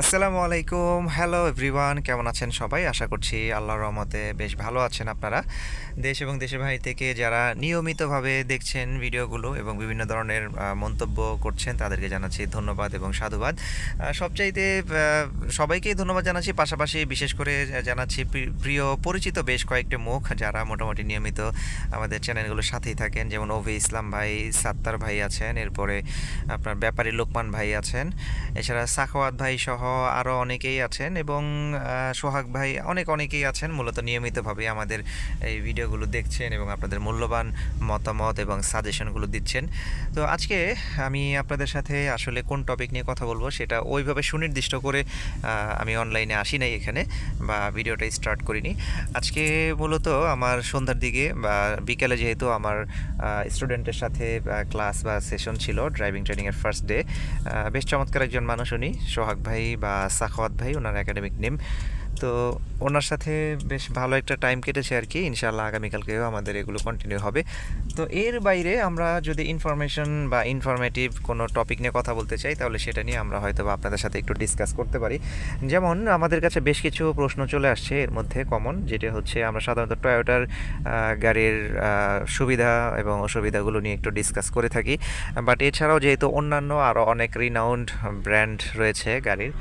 আসসালামু আলাইকুম। Hello everyone কেমন আছেন সবাই? আশা করছি আল্লাহর রহমতে বেশ ভালো আছেন আপনারা। দেশ এবং দেশের বাইরে থেকে যারা নিয়মিতভাবে দেখছেন ভিডিওগুলো এবং বিভিন্ন ধরনের মন্তব্য করছেন, তাদেরকে জানাচ্ছি ধন্যবাদ এবং সাধুবাদ। সবচাইতে সবাইকেই ধন্যবাদ জানাচ্ছি। পাশাপাশি বিশেষ করে জানাচ্ছি প্রিয় পরিচিত বেশ কয়েকটি মুখ যারা মোটামুটি নিয়মিত আমাদের চ্যানেলগুলোর সাথেই থাকেন। যেমন ওভি ইসলাম ভাই, সাত্তার ভাই আছেন। এরপরে আপনার ব্যাপারী লোকমান ভাই আছেন। এছাড়া সাখাওয়াত ভাই সহ আরও অনেকেই আছেন এবং সোহাগ ভাই অনেক অনেকেই আছেন, মূলত নিয়মিতভাবে আমাদের এই ভিডিওগুলো দেখছেন এবং আপনাদের মূল্যবান মতামত এবং সাজেশনগুলো দিচ্ছেন। তো আজকে আমি আপনাদের সাথে আসলে কোন টপিক নিয়ে কথা বলব সেটা ওইভাবে সুনির্দিষ্ট করে আমি অনলাইনে আসি নাই এখানে বা ভিডিওটা স্টার্ট করিনি। আজকে মূলত আমার সন্ধ্যার দিকে বা বিকেলে যেহেতু আমার স্টুডেন্টের সাথে ক্লাস বা সেশন ছিল ড্রাইভিং ট্রেনিংয়ের ফার্স্ট ডে বেশ চমৎকার একজন মানুষ উনি, সোহাগ ভাই বা সাখাওয়াত ভাই ওনার একাডেমিক নেম তো ওনার সাথে বেশ ভালো একটা টাইম কেটেছে আর কি ইনশাআল্লাহ আগামীকালকেও আমাদের এগুলো কন্টিনিউ হবে। তো এর বাইরে আমরা যদি ইনফরমেশন বা ইনফরমেটিভ কোনো টপিক নিয়ে কথা বলতে চাই, তাহলে সেটা নিয়ে আমরা হয়তো আপনাদের সাথে একটু ডিসকাস করতে পারি। যেমন আমাদের কাছে বেশ কিছু প্রশ্ন চলে আসছে এর মধ্যে কমন যেটা হচ্ছে আমরা সাধারণত টয়োটার গাড়ির সুবিধা এবং অসুবিধাগুলো নিয়ে একটু ডিসকাস করে থাকি। বাট এছাড়াও যেহেতু অন্যান্য আরও অনেক রিনাউন্ড ব্র্যান্ড রয়েছে গাড়ির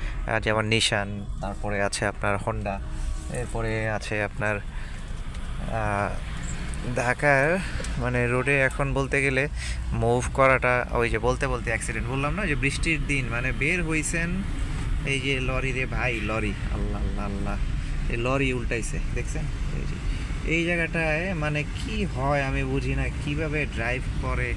যেমন নিশান তারপরে আছে আপনার হন্ডা এরপরে আছে আপনার ঢাকার মানে রোডে এখন বলতে গেলে মুভ করাটা, ওই যে বলতে বলতে অ্যাক্সিডেন্ট বললাম না যে বৃষ্টির দিন মানে বের হইছেন এই যে লরি রে ভাই, লরি। আল্লাহ আল্লাহ আল্লাহ। এই লরি উল্টাইছে, দেখছেন? এই জায়গাটায় মানে কি হয় আমি বুঝি না, কীভাবে ড্রাইভ করে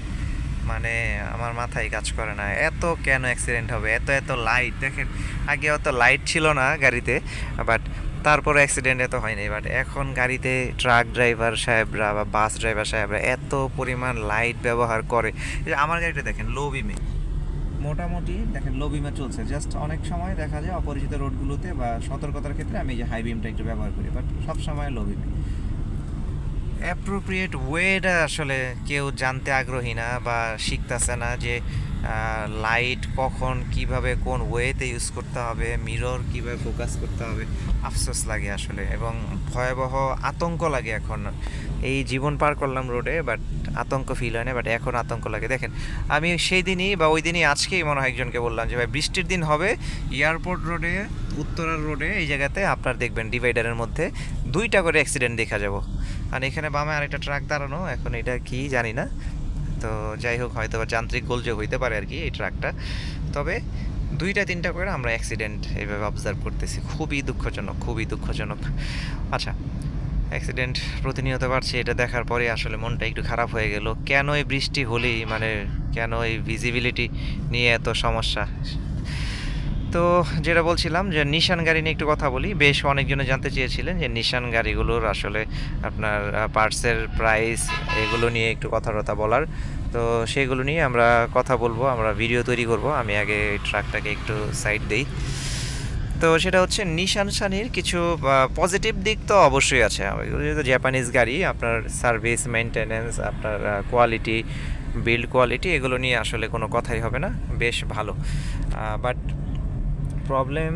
মানে আমার মাথায় কাজ করে না। এত কেন অ্যাক্সিডেন্ট হবে? এত এত লাইট দেখেন, আগে অত লাইট ছিল না গাড়িতে বাট তারপরে অ্যাক্সিডেন্ট এত হয়নি বাট এখন গাড়িতে ট্রাক ড্রাইভার সাহেবরা বা বাস ড্রাইভার সাহেবরা এত পরিমাণ লাইট ব্যবহার করে। আমার গাড়িটা দেখেন লো বিমে মোটামুটি দেখেন লো বিমে চলছে। জাস্ট অনেক সময় দেখা যায় অপরিচিত রোডগুলোতে বা সতর্কতার ক্ষেত্রে আমি যে হাই বিমটা একটু ব্যবহার করি বাট সব সময় লো বিমে অ্যাপ্রোপ্রিয়েট ওয়েটা আসলে কেউ জানতে আগ্রহী না বা শিখতেছে না যে লাইট কখন কীভাবে কোন ওয়েতে ইউজ করতে হবে মিরর কীভাবে ফোকাস করতে হবে, আফসোস লাগে আসলে এবং ভয়াবহ আতঙ্ক লাগে এখন। এই জীবন পার করলাম রোডে বাট আতঙ্ক ফিল হয় না বাট এখন আতঙ্ক লাগে। দেখেন, আমি সেই দিনই বা ওই দিনই আজকেই মনে হয় একজনকে বললাম যে, ভাই, বৃষ্টির দিন হবে এয়ারপোর্ট রোডে উত্তরার রোডে এই জায়গাতে আপনার দেখবেন ডিভাইডারের মধ্যে দুইটা করে অ্যাক্সিডেন্ট দেখা যাব। আর এখানে বামে আরেকটা ট্রাক দাঁড়ানো, এখন এটা কি জানি না। তো যাই হোক হয়তো বা যান্ত্রিক গোলযোগ হইতে পারে আর কি এই ট্রাকটা। তবে দুইটা, তিনটা করে আমরা অ্যাক্সিডেন্ট এইভাবে অবজার্ভ করতেছি। খুবই দুঃখজনক খুবই দুঃখজনক। আচ্ছা অ্যাক্সিডেন্ট প্রতিনিয়ত বাড়ছে, এটা দেখার পরে আসলে মনটা একটু খারাপ হয়ে গেল। কেন এই বৃষ্টি হলেই মানে কেন এই ভিজিবিলিটি নিয়ে এত সমস্যা? তো যেটা বলছিলাম যে নিশান গাড়ি নিয়ে একটু কথা বলি। বেশ অনেকজনে জানতে চেয়েছিলেন যে নিশান গাড়িগুলোর আসলে আপনার পার্টসের প্রাইস এগুলো নিয়ে একটু কথা টথা বলার। তো সেগুলো নিয়ে আমরা কথা বলব, আমরা ভিডিও তৈরি করব। আমি আগে ট্রাকটাকে একটু সাইড দেই। তো সেটা হচ্ছে নিশান শানির কিছু পজিটিভ দিক তো অবশ্যই আছে। যেহেতু জাপানিজ গাড়ি, আপনার সার্ভিস মেনটেনেন্স আপনার কোয়ালিটি বিল্ড কোয়ালিটি এগুলো নিয়ে আসলে কোনো কথাই হবে না। বেশ ভালো। বাট প্রবলেম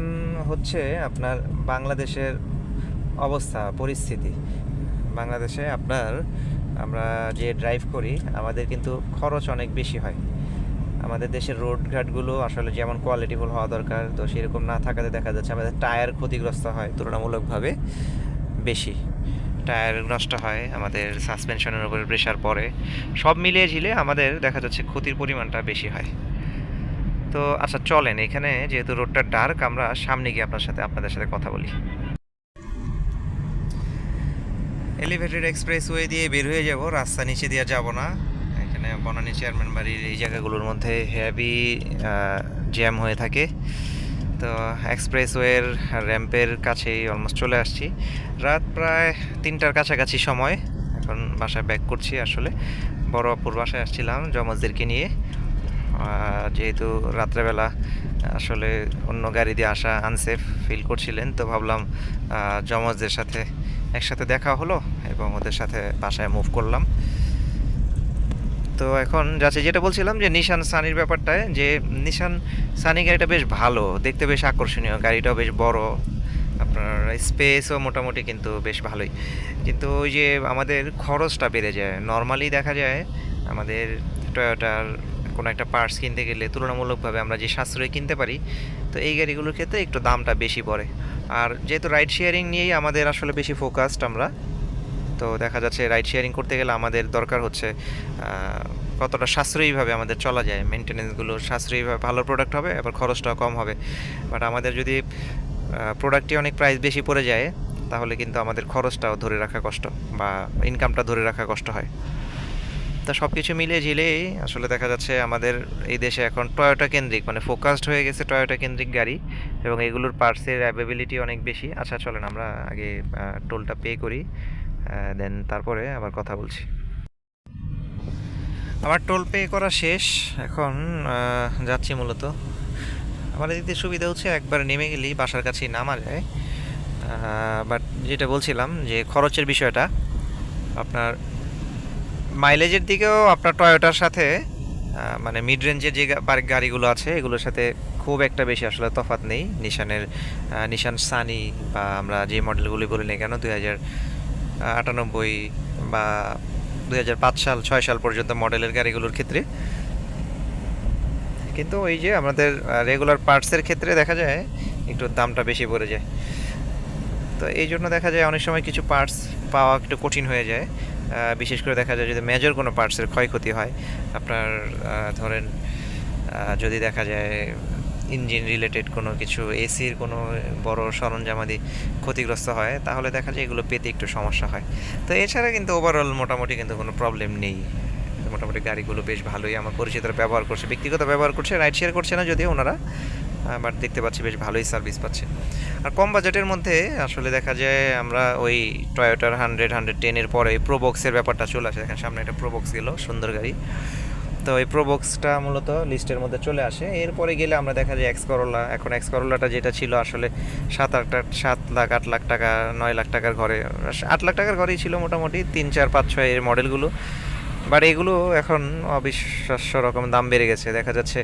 হচ্ছে আপনার বাংলাদেশের অবস্থা, পরিস্থিতি। বাংলাদেশে আপনার, আমরা যে ড্রাইভ করি, আমাদের কিন্তু খরচ অনেক বেশি হয়। আমাদের দেশের রোডঘাটগুলো আসলে যেমন কোয়ালিটিফুল হওয়া দরকার, তো সেরকম না থাকাতে দেখা যাচ্ছে আমাদের টায়ার ক্ষতিগ্রস্ত হয় তুলনামূলকভাবে বেশি। টায়ার নষ্ট হয়, আমাদের সাসপেনশনের উপরে প্রেশার পড়ে। সব মিলিয়ে ঝিলে আমাদের দেখা যাচ্ছে ক্ষতির পরিমাণটা বেশি হয়। তো আচ্ছা চলেন, এখানে যেহেতু রোডটা ডার্ক আমরা সামনে গিয়ে আপনার সাথে, আপনাদের সাথে কথা বলি। এলিভেটেড এক্সপ্রেস ওয়ে দিয়ে বের হয়ে যাব, রাস্তা নিচে দিয়ে যাব না। এখানে বনানী চেয়ারম্যান বাড়ির এই জায়গাগুলোর মধ্যে হেভি জ্যাম হয়ে থাকে। তো এক্সপ্রেস ওয়ের র্যাম্পের কাছেই অলমোস্ট চলে আসছি। রাত প্রায় তিনটার কাছাকাছি সময়। এখন বাসায় ব্যাক করছি আসলে। বড় অপুর বাসায় আসছিলাম, জমজদেরকে নিয়ে। যেহেতু রাত্রেবেলা আসলে অন্য গাড়ি দিয়ে আসা আনসেফ ফিল করছিলেন, তো ভাবলাম জমজদের সাথে একসাথে দেখা হলো এবং ওদের সাথে বাসায় মুভ করলাম। তো এখন যাচ্ছে, যেটা বলছিলাম যে নিশান সানির ব্যাপারটায়, যে নিশান সানি গাড়িটা বেশ ভালো, দেখতে বেশ আকর্ষণীয়, গাড়িটাও বেশ বড়, আপনার স্পেসও মোটামুটি কিন্তু বেশ ভালোই। কিন্তু ওই যে আমাদের খরচটা বেড়ে যায় নর্মালি দেখা যায় আমাদের টয়োটার কোনো একটা পার্টস কিনতে গেলে তুলনামূলকভাবে আমরা যে সাশ্রয় কিনতে পারি, তো এই গাড়িগুলোর ক্ষেত্রে একটু দামটা বেশি পড়ে। আর যেহেতু রাইড শেয়ারিং নিয়েই আমাদের আসলে বেশি ফোকাসড আমরা, তো দেখা যাচ্ছে রাইড শেয়ারিং করতে গেলে আমাদের দরকার হচ্ছে কতটা সাশ্রয়ীভাবে আমাদের চলা যায়। মেনটেনেন্সগুলো সাশ্রয়ীভাবে ভালো প্রোডাক্ট হবে, আবার খরচটাও কম হবে। বাট আমাদের যদি প্রোডাক্টটি অনেক প্রাইস বেশি পড়ে যায়, তাহলে কিন্তু আমাদের খরচটাও ধরে রাখা কষ্ট বা ইনকামটা ধরে রাখা কষ্ট হয়। তা সব কিছু মিলিয়ে ঝিলেই আসলে দেখা যাচ্ছে আমাদের এই দেশে এখন টয়োটা কেন্দ্রিক মানে ফোকাসড হয়ে গেছে টয়োটা কেন্দ্রিক গাড়ি এবং এগুলোর পার্টসের অ্যাভেবিলিটি অনেক বেশি। আচ্ছা চলেন আমরা আগে টোলটা পে করি দেন তারপরে আবার কথা বলছি। আমার টোল পে করা শেষ। এখন যাচ্ছি মূলত। আমার এদিকে সুবিধা হচ্ছে একবার নেমে গেলেই বাসার কাছেই নামা যায়। বাট যেটা বলছিলাম যে খরচের বিষয়টা, আপনার মাইলেজের দিকেও আপনার টয়োটার সাথে মানে মিড রেঞ্জের যে গাড়িগুলো আছে, এগুলোর সাথে খুব একটা বেশি আসলে তফাৎ নেই। নিশানের নিশান সানি বা আমরা যে মডেলগুলি বলি না কেন, দুই হাজার আটানব্বই বা দুই হাজার পাঁচ সাল, ছয় সাল পর্যন্ত মডেলের গাড়িগুলোর ক্ষেত্রে। কিন্তু ওই যে আমাদের রেগুলার পার্টসের ক্ষেত্রে দেখা যায়, একটু দামটা বেশি পড়ে যায়। তো এই জন্য দেখা যায় অনেক সময় কিছু পার্টস পাওয়া একটু কঠিন হয়ে যায়। বিশেষ করে দেখা যায় যদি মেজর কোনো পার্টসের ক্ষয়ক্ষতি হয়, আপনার ধরেন যদি দেখা যায় ইঞ্জিন রিলেটেড কোনো কিছু এসির কোনো বড় সরঞ্জামাদি ক্ষতিগ্রস্ত হয়, তাহলে দেখা যায় এগুলো পেতে একটু সমস্যা হয়। তো এছাড়া কিন্তু ওভারঅল মোটামুটি কিন্তু কোনো প্রবলেম নেই। মোটামুটি গাড়িগুলো বেশ ভালোই আমার পরিচিতরা ব্যবহার করছে, ব্যক্তিগত ব্যবহার করছে রাইড শেয়ার করছে না যদিও ওনারা। বাট দেখতে পাচ্ছি, বেশ ভালোই সার্ভিস পাচ্ছে। আর কম বাজেটের মধ্যে আসলে দেখা যায় আমরা ওই টয়োটার হান্ড্রেড হান্ড্রেড টেনের পরে প্রোবক্সের ব্যাপারটা চলে আসে। দেখেন সামনে একটা প্রোবক্স গেল, সুন্দর গাড়ি। তো এই প্রোবক্সটা মূলত লিস্টের মধ্যে চলে আসে। এরপরে গেলে আমরা দেখা যায় এক্স করোলা এখন এক্স করোলাটা যেটা ছিল আসলে সাত আট সাত লাখ, আট লাখ টাকা, নয় লাখ টাকার ঘরে, আট লাখ টাকার ঘরেই ছিল মোটামুটি। তিন, চার, পাঁচ, ছয় এর মডেলগুলো বাট এগুলো এখন অবিশ্বাস্য রকম দাম বেড়ে গেছে। দেখা যাচ্ছে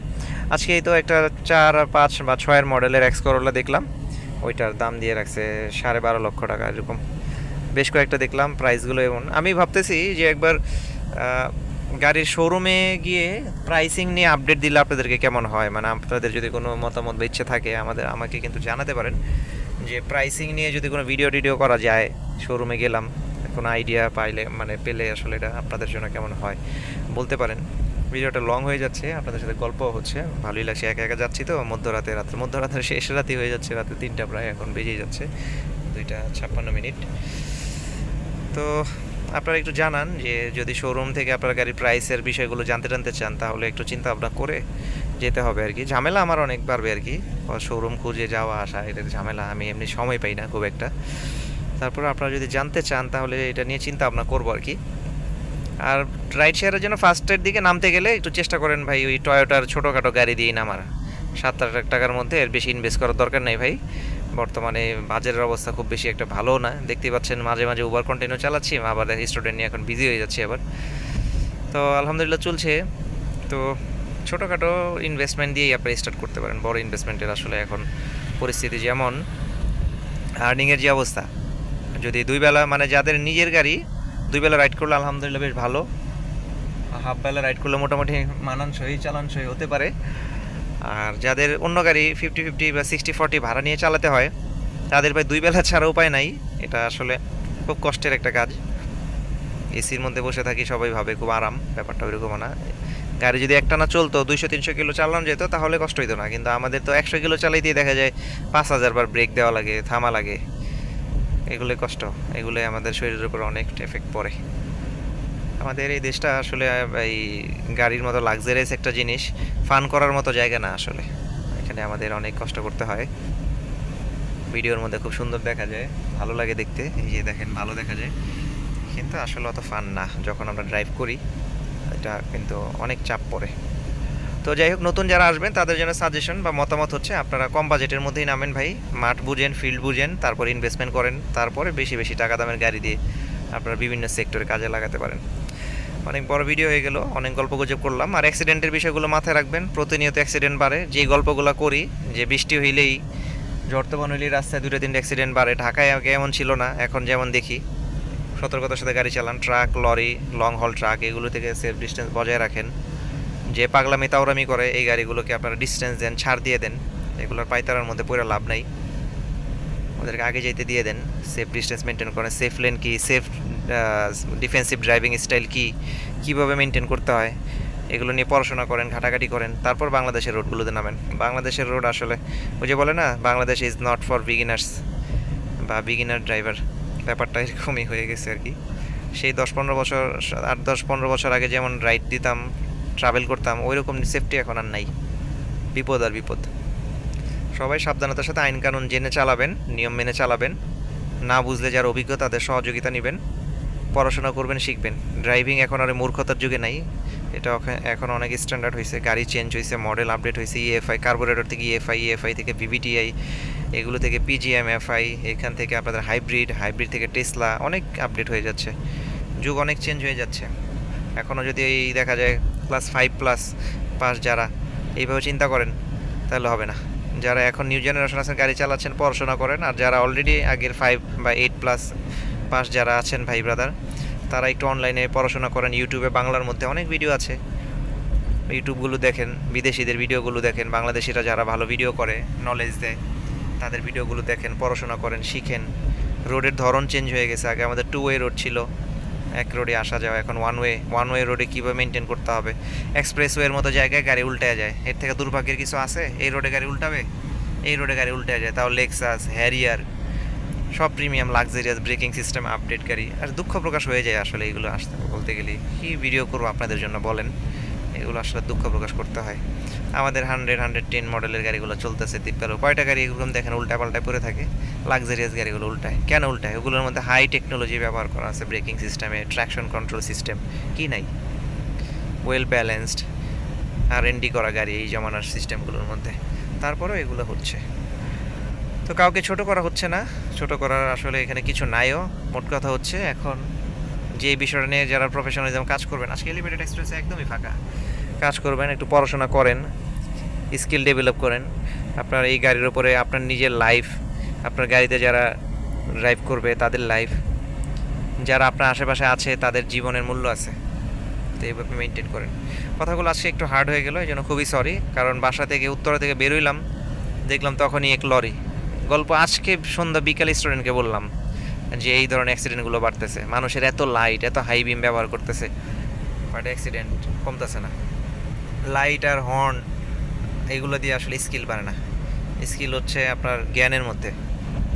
আজকে এই তো একটা চার, পাঁচ বা ছয়ের মডেলের এক্স করোলা দেখলাম। ওইটার দাম দিয়ে রাখছে সাড়ে বারো লক্ষ টাকা এরকম। বেশ কয়েকটা দেখলাম প্রাইসগুলো এমন। আমি ভাবতেছি যে একবার গাড়ির শোরুমে গিয়ে প্রাইসিং নিয়ে আপডেট দিলে আপনাদেরকে কেমন হয়? মানে আপনাদের যদি কোনো মতামত বা ইচ্ছে থাকে, আমাদের, আমাকে কিন্তু জানাতে পারেন। যে প্রাইসিং নিয়ে যদি কোনো ভিডিও টিডিও করা যায় শোরুমে গেলাম। কোনো আইডিয়া পাইলে মানে পেলে আসলে এটা আপনাদের জন্য কেমন হয়, বলতে পারেন। ভিডিওটা লং হয়ে যাচ্ছে, আপনাদের সাথে গল্প হচ্ছে, ভালোই লাগছে। একা একা যাচ্ছি তো, মধ্যরাতে রাত্রে মধ্যরাতের শেষ রাতই হয়ে যাচ্ছে, রাতে তিনটা প্রায় এখন বেজেই যাচ্ছে, দুইটা ছাপ্পান্ন মিনিট। তো আপনারা একটু জানান যে, যদি শোরুম থেকে আপনার গাড়ির প্রাইসের বিষয়গুলো জানতে জানতে চান, তাহলে একটু চিন্তা ভাবনা করে যেতে হবে আর কি। ঝামেলা আমার অনেক বাড়বে আর কি শোরুম খুঁজে যাওয়া, আসা এটা ঝামেলা, আমি এমনি সময় পাই না খুব একটা। তারপর আপনারা যদি জানতে চান, তাহলে এটা নিয়ে চিন্তা ভাবনা করব আর কি। আর রাইড শেয়ারের জন্য ফার্স্টের দিকে নামতে গেলে একটু চেষ্টা করেন ভাই, ওই টয়োটার ছোটোখাটো গাড়ি দিয়েই নামার। সাত আট লাখ টাকার মধ্যে এর বেশি ইনভেস্ট করার দরকার নেই ভাই। বর্তমানে বাজারের অবস্থা খুব বেশি একটা ভালো না। দেখতে পাচ্ছেন মাঝে মাঝে উবার কন্টিনিউ চালাচ্ছি, আবার স্টুডেন্ট নিয়ে এখন বিজি হয়ে যাচ্ছে আবার। তো আলহামদুলিল্লাহ চলছে। তো ছোটোখাটো ইনভেস্টমেন্ট দিয়েই আপনি স্টার্ট করতে পারেন। বড় ইনভেস্টমেন্টের আসলে এখন পরিস্থিতি যেমন আর্নিংয়ের যে অবস্থা যদি বেলা মানে যাদের নিজের গাড়ি, দুই বেলা রাইড করলে আলহামদুলিল্লাহ বেশ ভালো। হাফ বেলা রাইড করলে মোটামুটি মানানসই, চালানসই হতে পারে। আর যাদের অন্য গাড়ি ফিফটি ফিফটি বা সিক্সটি ফর্টি ভাড়া নিয়ে চালাতে হয়, তাদের ভাই দুই বেলা ছাড়া উপায় নাই। এটা আসলে খুব কষ্টের একটা কাজ। এসির মধ্যে বসে থাকি, সবাই ভাবে খুব আরাম, ব্যাপারটা ওইরকম না। গাড়ি যদি একটা না চলতো দুইশো তিনশো কিলো চালানো যেত, তাহলে কষ্ট হইতো না। কিন্তু আমাদের তো একশো কিলো চালাইতেই দেখা যায়, পাঁচ হাজার বার ব্রেক দেওয়া লাগে, থামা লাগে। এগুলোই কষ্ট। এগুলোই আমাদের শরীরের উপর অনেক এফেক্ট পড়ে। আমাদের এই দেশটা আসলে, এই গাড়ির মতো লাক্সারিয়াস একটা জিনিস ফান করার মতো জায়গা না আসলে। এখানে আমাদের অনেক কষ্ট করতে হয়। ভিডিওর মধ্যে খুব সুন্দর দেখা যায়, ভালো লাগে দেখতে। এই যে দেখেন, ভালো দেখা যায়। কিন্তু আসলে অত ফান না। যখন আমরা ড্রাইভ করি, এটা কিন্তু অনেক চাপ পড়ে। তো যাই হোক, নতুন যারা আসবেন, তাদের জন্য সাজেশন বা মতামত হচ্ছে, আপনারা কম বাজেটের মধ্যেই নামেন ভাই। মাঠ বুঝেন ফিল্ড বুঝেন, তারপর ইনভেস্টমেন্ট করেন, তারপরে বেশি বেশি টাকা দামের গাড়ি দিয়ে আপনারা বিভিন্ন সেক্টরে কাজে লাগাতে পারেন। অনেক বড় ভিডিও হয়ে গেল, অনেক গল্প গুজব করলাম। আর অ্যাক্সিডেন্টের বিষয়গুলো মাথায় রাখবেন, প্রতিনিয়ত অ্যাক্সিডেন্ট বাড়ে। যেই গল্পগুলো করি, যে বৃষ্টি হইলেই জর্তমান হইলেই রাস্তায় দুটো তিনটে অ্যাক্সিডেন্ট বাড়ে। ঢাকায় আগে এমন ছিল না, এখন যেমন দেখি, সতর্কতার সাথে গাড়ি চালান, truck, lorry long haul truck এগুলো থেকে সেফ ডিস্টেন্স বজায় রাখেন। যে পাগলামি তাওরামি করে, এই গাড়িগুলোকে আপনারা ডিস্টেন্স দেন, ছাড় দিয়ে দেন, এগুলোর পাইতারার মধ্যে পড়ে লাভ নাই। ওদেরকে আগে যেতে দিয়ে দেন সেফ ডিস্টেন্স মেনটেন করেন সেফ লেন কী সেফ ডিফেন্সিভ ড্রাইভিং স্টাইল কী, কীভাবে মেনটেন করতে হয়, এগুলো নিয়ে পড়াশোনা করেন, ঘাটাঘাটি করেন, তারপর বাংলাদেশের রোডগুলোতে নামেন। বাংলাদেশের রোড আসলে, ওই যে বলে না, Bangladesh is not for beginners বা বিগিনার ড্রাইভার ব্যাপারটা এরকমই হয়ে গেছে আর কি। সেই দশ পনেরো বছর, আট দশ পনেরো বছর আগে যেমন রাইড দিতাম ট্রাভেল করতাম ওই রকম সেফটি এখন আর নাই। বিপদ আর বিপদ। সবাই সাবধানতার সাথে আইন কানুন জেনে চালাবেন, নিয়ম মেনে চালাবেন। না বুঝলে যার অভিজ্ঞতা, তাদের সহযোগিতা নেবেন। পড়াশোনা করবেন, শিখবেন। ড্রাইভিং এখন আর মূর্খতার যুগে নাই। এটা এখন অনেক স্ট্যান্ডার্ড হয়েছে গাড়ি চেঞ্জ হয়েছে মডেল আপডেট হয়েছে E ইএফআই কার্বোরেটর থেকে E ইএফআই ইএফআই থেকে ভিভিটিআই এগুলো থেকে পিজিএম এফআই এখান থেকে আপনাদের হাইব্রিড হাইব্রিড থেকে টেসলা অনেক আপডেট হয়ে যাচ্ছে। যুগ অনেক চেঞ্জ হয়ে যাচ্ছে। এখনও যদি এই দেখা যায় ক্লাস ফাইভ প্লাস পাস যারা, এইভাবে চিন্তা করেন, তাহলে হবে না। যারা এখন নিউ জেনারেশন আছেন, গাড়ি চালাচ্ছেন, পড়াশোনা করেন, আর যারা অলরেডি আগের ফাইভ বা এইট প্লাস পাস যারা আছেন, ভাই ব্রাদার তারা একটু অনলাইনে পড়াশোনা করেন ইউটিউবে বাংলার মধ্যে অনেক ভিডিও আছে। ইউটিউবগুলো দেখেন, বিদেশিদের ভিডিওগুলো দেখেন, বাংলাদেশিরা যারা ভালো ভিডিও করে নলেজ দেয়, তাদের ভিডিওগুলো দেখেন, পড়াশোনা করেন, শিখেন। রোডের ধরন চেঞ্জ হয়ে গেছে, আগে আমাদের টু ওয়ে রোড ছিল। এক রোডে আসা যাওয়া, এখন ওয়ান ওয়ে ওয়ান ওয়ে রোডে কীভাবে মেনটেন করতে হবে? এক্সপ্রেসওয়ের মতো জায়গায় গাড়ি উল্টে যায়। এর থেকে দুর্ভাগ্যের কিছু আছে? এই রোডে গাড়ি উল্টাবে? এই রোডে গাড়ি উল্টে যায়। তাও লেক্সাস হ্যারিয়ার সব premium luxurious braking system update গাড়ি। আর দুঃখ প্রকাশ হয়ে যায় আসলে এইগুলো আসতে বলতে গেলে। কী ভিডিও করব আপনাদের জন্য বলেন? এগুলো আসলে দুঃখ প্রকাশ করতে হয়। আমাদের হান্ড্রেড হান্ড্রেড টেন মডেলের গাড়িগুলো চলতেছে তিপ্পালো কয়টা গাড়ি এগুলো দেখেন উল্টা পাল্টায় পড়ে থাকে? লাক্সারিয়াস গাড়িগুলো উল্টায়। কেন উল্টায়? ওগুলোর মধ্যে হাই টেকনোলজি ব্যবহার করা আছে ব্রেকিং সিস্টেমে ট্র্যাকশন কন্ট্রোল সিস্টেম কি নাই? ওয়েল ব্যালেন্সড আর এনডি করা গাড়ি এই জমানার সিস্টেমগুলোর মধ্যে। তারপরেও এগুলো হচ্ছে। তো কাউকে ছোট করা হচ্ছে না। ছোট করার আসলে এখানে কিছু নাইও। মোট কথা হচ্ছে এখন যে বিষয়টা নিয়ে যারা প্রফেশনালিজম কাজ করবেন আজকে এলিভেটেড এক্সপ্রেসে একদমই ফাঁকা। কাজ করবেন, একটু পড়াশোনা করেন, স্কিল ডেভেলপ করেন। আপনার এই গাড়ির উপরে আপনার নিজের লাইফ আপনার গাড়িতে যারা ড্রাইভ করবে তাদের লাইফ যারা আপনার আশেপাশে আছে তাদের জীবনের মূল্য আছে। তো এইভাবে মেনটেন করেন। কথাগুলো আজকে একটু হার্ড হয়ে গেলো এই জন্য খুবই সরি কারণ বাসা থেকে, উত্তরা থেকে বেরোইলাম দেখলাম তখনই এক লরি গল্প আজকে সন্ধ্যা বিকাল স্টুডেন্টকে বললাম যে, এই ধরনের অ্যাক্সিডেন্টগুলো বাড়তেছে। মানুষের এত লাইট এত হাই বিম ব্যবহার করতেছে। বাট অ্যাক্সিডেন্ট কমতেছে না। লাইট আর হর্ন, এগুলো দিয়ে আসলে স্কিল বাড়ে না। স্কিল হচ্ছে আপনার জ্ঞানের মধ্যে।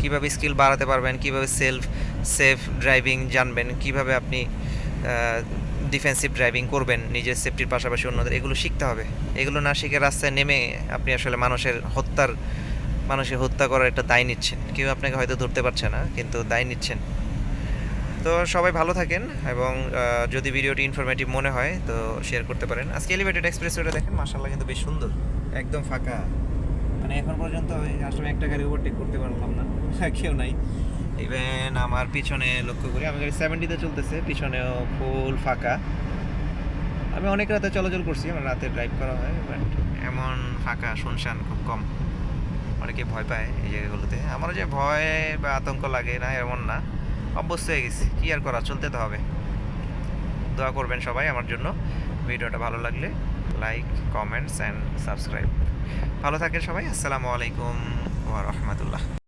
কীভাবে স্কিল বাড়াতে পারবেন, কীভাবে সেলফ, সেফ ড্রাইভিং জানবেন, কীভাবে আপনি ডিফেন্সিভ ড্রাইভিং করবেন, নিজের সেফটির পাশাপাশি অন্যদের, এগুলো শিখতে হবে। এগুলো না শিখে রাস্তায় নেমে আপনি আসলে মানুষের হত্যার, মানুষের হত্যা করার একটা দায় নিচ্ছেন। কেউ আপনাকে হয়তো ধরতে পারছে না, কিন্তু দায় নিচ্ছেন। তো সবাই ভালো থাকেন এবং যদি ভিডিওটি ইনফরমেটিভ মনে হয়, তো শেয়ার করতে পারেন। আজকে এলিভেটেড এক্সপ্রেস ওটা দেখেন মাসাল্লাহ কিন্তু বেশ সুন্দর। একদম ফাঁকা। মানে এখন পর্যন্ত আসলে একটা গাড়ি ওভারটেক করতে পারলাম না। কেউ নাই। ইভেন আমার পিছনে লক্ষ্য করি, আমি গাড়ি সেভেন্টিতে চলতেছে, পিছনেও ফুল ফাঁকা। আমি অনেক রাতে চলাচল করছি, আমার রাতে ড্রাইভ করা হয় বাট এমন ফাঁকা, শুনশান খুব কম। অনেকে ভয় পায় এই জায়গাগুলোতে। আমারও যে ভয় বা আতঙ্ক লাগে না, এমন না। অভ্যস্ত হয়ে গেছি। কী আর করা, চলতে তো হবে। দোয়া করবেন সবাই আমার জন্য। ভিডিওটা ভালো লাগলে লাইক, কমেন্টস, অ্যান্ড সাবস্ক্রাইব। ভালো থাকেন সবাই। আসসালামু আলাইকুম ওয়া রাহমাতুল্লাহ।